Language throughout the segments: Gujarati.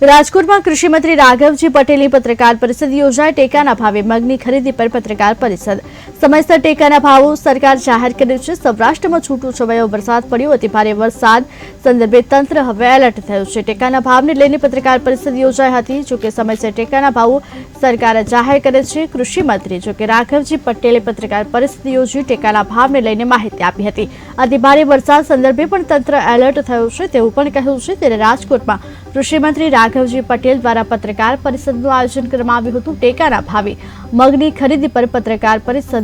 રાજકોટમાં કૃષિમંત્રી રાઘવજી પટેલની પત્રકાર પરિષદ યોજાઈ ટેકાના ભાવે મગની ખરીદી પર પત્રકાર પરિષદ. સમયસર ટેકાના ભાવો સરકાર જાહેર કર્યું છે. સૌરાષ્ટ્રમાં છૂટું છવાયો વરસાદ પડ્યો. અતિ ભારે વરસાદ સંદર્ભે તંત્ર હવે એલર્ટ થયું છે. ટેકાના ભાવને લઈને પત્રકાર પરિષદ યોજાઈ હતી. જોકે સમયસર ટેકાના ભાવો સરકાર જાહેર કરે છે. કૃષિમંત્રી જોકે રાઘવજી પટેલે પત્રકાર પરિષદ યોજી ટેકાના ભાવને લઈને માહિતી આપી હતી. અતિ ભારે વરસાદ સંદર્ભે પણ તંત્ર એલર્ટ થયું છે તેવું પણ કહ્યું છે. ત્યારે રાજકોટમાં કૃષિમંત્રી રાઘવજી પટેલ દ્વારા પત્રકાર પરિષદનું આયોજન કરવામાં આવ્યું હતું. ટેકાના ભાવે મગની ખરીદી પર પત્રકાર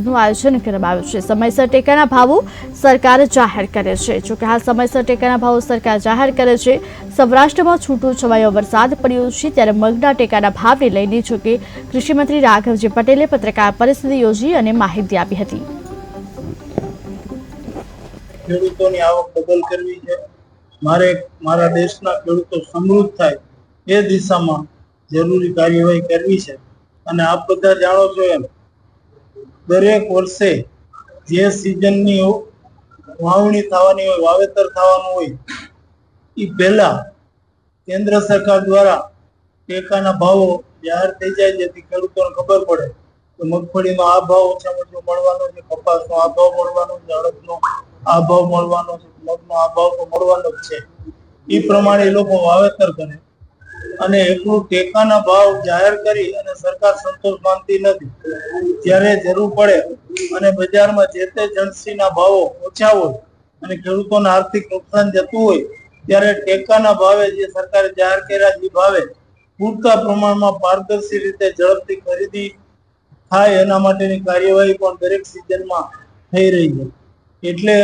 પરિષદનું આયોજન કરવામાં આવ્યું છે. સમયસર ટેકાના ભાવો સરકાર જાહેર કરે છે. જોકે હાલ સમયસર ટેકાના ભાવો સરકાર જાહેર કરે છે. સૌરાષ્ટ્રમાં છૂટો છવાયો વરસાદ પડ્યો છે ત્યારે મગના ટેકાના ભાવને લઈને જોકે કૃષિમંત્રી રાઘવજી પટેલે પત્રકાર પરિસ્થિતિ યોજી અને માહિતી આપી હતી. ખેડૂતોની આવક ડબલ કરવી છે. મારે મારા દેશના ખેડૂતો સમૃદ્ધ થાય એ દિશામાં જરૂરી કાર્યવાહી કરવી છે. અને આપ બધા જાણો છો એમ દરેક વર્ષે જે સિઝનની વાવણી થવાની હોય, વાવેતર થવાનું હોય એ પહેલા કેન્દ્ર સરકાર દ્વારા ટેકાના ભાવો જાહેર થઈ જાય, જેથી ખેડૂતોને ખબર પડે કે મગફળીનો આ ભાવ ઓછામાં ઓછો મળવાનો છે, કપાસનો આ ભાવ મળવાનો છે, અડદનો આ ભાવ મળવાનો છે, મગનો આ ભાવ તો મળવાનો જ છે. એ પ્રમાણે એ લોકો વાવેતર કરે. અને એટલું ટેકાના ભાવ જાહેર કરી અને સરકાર સંતોષ માનતી નથી. જ્યારે જરૂર પડે અને બજારમાં જે તે જણસીના ભાવો ઓછા હોય અને ખેડૂતોને આર્થિક નુકસાન જતું હોય, ત્યારે ટેકાના ભાવે જે સરકારે જાહેર કર્યા જે ભાવે પૂરતા પ્રમાણમાં પારદર્શી રીતે ઝડપથી ખરીદી થાય એના માટેની કાર્યવાહી પણ દરેક સિઝનમાં થઈ રહી છે. એટલે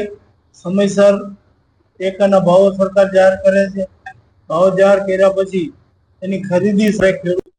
સમયસર ટેકાના ભાવો સરકાર જાહેર કરે છે. ભાવ જાહેર કર્યા પછી એની ખરીદી ખેડૂત